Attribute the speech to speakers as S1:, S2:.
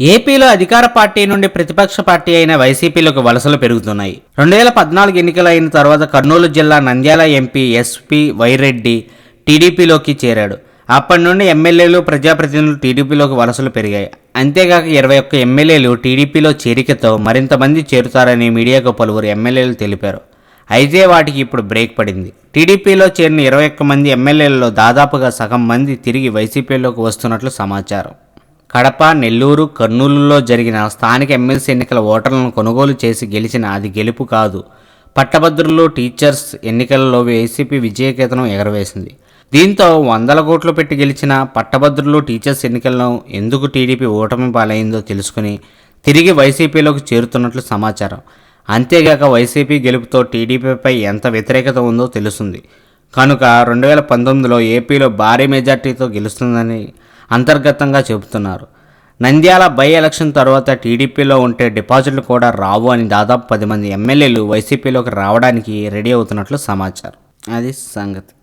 S1: ఏపీలో అధికార పార్టీ నుండి ప్రతిపక్ష పార్టీ అయిన వైసీపీలోకి వలసలు పెరుగుతున్నాయి. రెండు వేల పద్నాలుగు ఎన్నికలు అయిన తర్వాత కర్నూలు జిల్లా నంద్యాల ఎంపీ ఎస్పీ వైరెడ్డి టీడీపీలోకి చేరాడు. అప్పటి నుండి ఎమ్మెల్యేలు ప్రజాప్రతినిధులు టీడీపీలోకి వలసలు పెరిగాయి. అంతేగాక ఇరవై ఒక్క ఎమ్మెల్యేలు టీడీపీలో చేరికతో మరింత మంది చేరుతారని మీడియాకు పలువురు ఎమ్మెల్యేలు తెలిపారు. అయితే వాటికి ఇప్పుడు బ్రేక్ పడింది. టీడీపీలో చేరిన ఇరవై ఒక్క మంది ఎమ్మెల్యేలలో దాదాపుగా సగం మంది తిరిగి వైసీపీలోకి వస్తున్నట్లు సమాచారం. కడప నెల్లూరు కర్నూలులో జరిగిన స్థానిక ఎమ్మెల్సీ ఎన్నికల ఓటర్లను కొనుగోలు చేసి గెలిచిన అది గెలుపు కాదు. పట్టభద్రులు టీచర్స్ ఎన్నికలలో వైసీపీ విజయకేతనం ఎగరవేసింది. దీంతో వందల కోట్లు పెట్టి గెలిచిన పట్టభద్రులు టీచర్స్ ఎన్నికలను ఎందుకు టీడీపీ ఓటమి పాలైందో తెలుసుకుని తిరిగి వైసీపీలోకి చేరుతున్నట్లు సమాచారం. అంతేగాక వైసీపీ గెలుపుతో టీడీపీపై ఎంత వ్యతిరేకత ఉందో తెలుస్తుంది కనుక రెండు వేల పంతొమ్మిదిలో ఏపీలో భారీ మెజార్టీతో గెలుస్తుందని అంతర్గతంగా చెబుతున్నారు. నంద్యాల బై ఎలక్షన్ తర్వాత టీడీపీలో ఉంటే డిపాజిట్లు కూడా రావు అని దాదాపు పది మంది ఎమ్మెల్యేలు వైసీపీలోకి రావడానికి రెడీ అవుతున్నట్లు సమాచారం. అది సంగతి.